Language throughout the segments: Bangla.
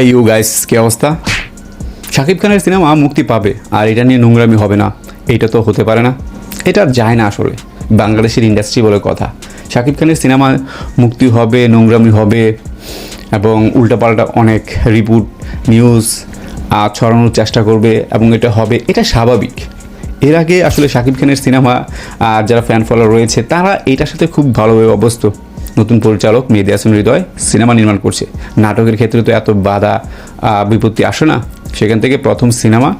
হ্যাঁ ইউ গাইস কি অবস্থা? শাকিব খানের সিনেমা মুক্তি পাবে, আর এটা নিয়ে নোংরামি হবে না। এটা তো হতে পারে না। এটা যায় না আসলে, বাংলাদেশের ইন্ডাস্ট্রি বলে কথা। শাকিব খানের সিনেমা মুক্তি হবে, নোংরামি হবে, এবং উল্টাপাল্টা অনেক রিপোর্ট নিউজ ছড়ানোর চেষ্টা করবে, এবং এটা হবে, এটা স্বাভাবিক। এর আগে আসলে শাকিব খানের সিনেমা আর যারা ফ্যান ফলোয়ার রয়েছে, তারা এটার সাথে খুব ভালোভাবে অভ্যস্ত। নতুন পরিচালক মেহেদি হাসান হৃদয় সিনেমা নির্মাণ করছে। নাটকের ক্ষেত্রে তো এত বাধা বিপত্তি আসে না। সেখান থেকে প্রথম সিনেমা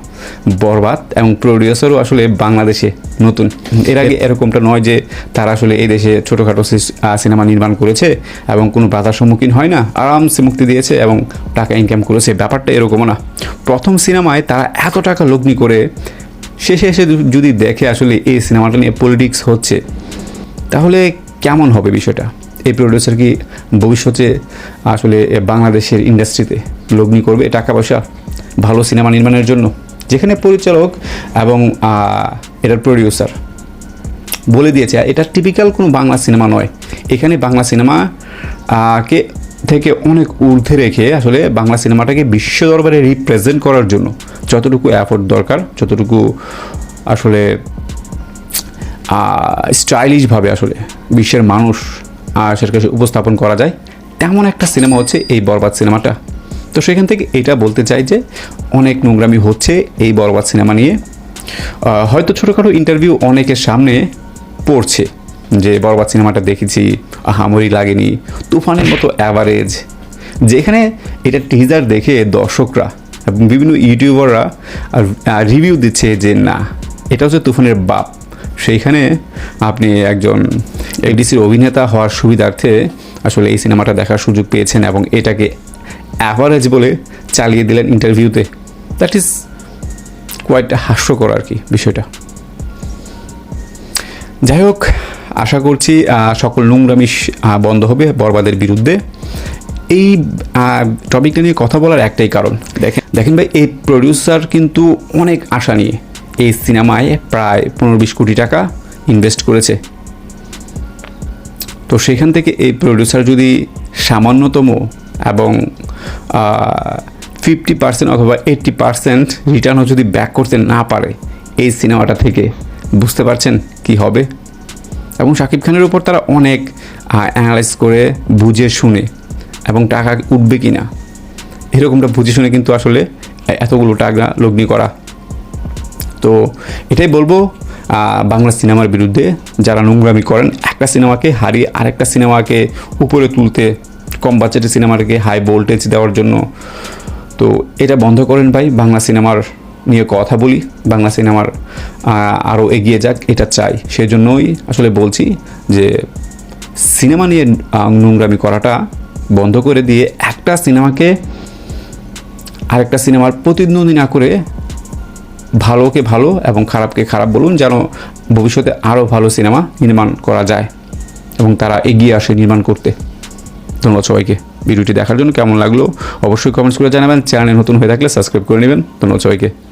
বরবাদ এবং প্রডিউসারও আসলে বাংলাদেশে নতুন। এর আগে এরকমটা নয় যে তারা আসলে এই দেশে ছোটোখাটো সিনেমা নির্মাণ করেছে এবং কোনো বাধার সম্মুখীন হয় না। আরামসে মুক্তি দিয়েছে এবং টাকা ইনকাম করেছে। ব্যাপারটা এরকমও না। প্রথম সিনেমায় তারা এত টাকা লগ্নি করে শেষে এসে যদি- যদি দেখে আসলে এই সিনেমাটা নিয়ে পলিটিক্স হচ্ছে তাহলে কেমন হবে বিষয়টা? এই প্রডিউসার কি ভবিষ্যতে আসলে বাংলাদেশের ইন্ডাস্ট্রিতে লগ্নি করবে? টাকা পয়সা ভালো সিনেমা নির্মাণের জন্য। যেখানে পরিচালক এবং এটার প্রডিউসার বলে দিয়েছে, এটা টিপিক্যাল কোনো বাংলা সিনেমা নয়। এখানে বাংলা সিনেমা কে থেকে অনেক ঊর্ধ্বে রেখে আসলে বাংলা সিনেমাটাকে বিশ্ব দরবারে রিপ্রেজেন্ট করার জন্য যতটুকু অ্যাফোর্ড দরকার, যতটুকু আসলে স্টাইলিশভাবে আসলে বিশ্বের মানুষ আহ, সেটাকে উপস্থাপন করা যায়। তেমন একটা সিনেমা হচ্ছে এই বরবাদ সিনেমাটা। তো সেখান থেকে এটা বলতে চাই যে অনেক নোংরামি হচ্ছে এই বরবাদ সিনেমা নিয়ে। হয়তো ছোটোখাটো ইন্টারভিউ অনেকের সামনে পড়ছে যে বরবাদ সিনেমাটা দেখেছি হামরি লাগেনি তুফানের মতো অ্যাভারেজ যেখানে এটা টিজার দেখে দর্শকরা বিভিন্ন ইউটিউবাররা রিভিউ দিচ্ছে যে না এটা হচ্ছে তুফানের বাপ। সেইখানে আপনি একজন এডিসির অভিনেতা হওয়ার সুবিধার্থে আসলে এই সিনেমাটা দেখার সুযোগ পেয়েছেন এবং এটাকে অ্যাভারেজ বলে চালিয়ে দিলেন ইন্টারভিউতে দ্যাট ইজ কোয়াইট হাস্যকর আর কি বিষয়টা। যাই হোক, আশা করছি সকল নোংরামি বন্ধ হবে বরবাদের বিরুদ্ধে। এই টপিকটা নিয়ে কথা বলার একটাই কারণ। দেখেন দেখেন ভাই, এই প্রডিউসার কিন্তু অনেক আশা নিয়ে এই সিনেমায় প্রায় পনেরো বিশ কোটি টাকা ইনভেস্ট করেছে। তো সেখান থেকে এই প্রডিউসার যদি সামান্যতম এবং ফিফটি পার্সেন্ট অথবা এইট্টি পার্সেন্ট রিটার্নও যদি ব্যাক করতে না পারে এই সিনেমাটা থেকে, বুঝতে পারছেন কি হবে? এবং শাকিব খানের উপর তারা অনেক অ্যানালাইজ করে বুঝে শুনে এবং টাকা উঠবে কি না এরকমটা বুঝে শুনে কিন্তু আসলে এতগুলো টাকা লগ্নি করা। তো এটাই বলব বাংলা সিনেমার বিরুদ্ধে যারা নোংরামি করেন, একটা সিনেমাকে হারিয়ে আরেকটা সিনেমাকে উপরে তুলতে, কম বাজেটের সিনেমাটাকে হাই ভোল্টেজ দেওয়ার জন্য। তো এটা বন্ধ করেন ভাই, বাংলা সিনেমার নিয়ে কথা বলি, বাংলা সিনেমার আরও এগিয়ে যাক, এটা চাই। সেজন্যই আসলে বলছি যে সিনেমা নিয়ে নোংরামি করাটা বন্ধ করে দিয়ে একটা সিনেমাকে আরেকটা সিনেমার প্রতিদ্বন্দ্বী না করে ভালোকে ভালো এবং খারাপকে খারাপ বলুন, যেন ভবিষ্যতে আরও ভালো সিনেমা নির্মাণ করা যায় এবং তারা এগিয়ে আসে নির্মাণ করতে। ধন্যবাদ সবাইকে। ভিডিওটি দেখার জন্য কেমন লাগল অবশ্যই কমেন্টস করে জানাবেন। চ্যানেল নতুন হয়ে থাকলে সাবস্ক্রাইব করে নেবেন। ধন্যবাদ সবাইকে।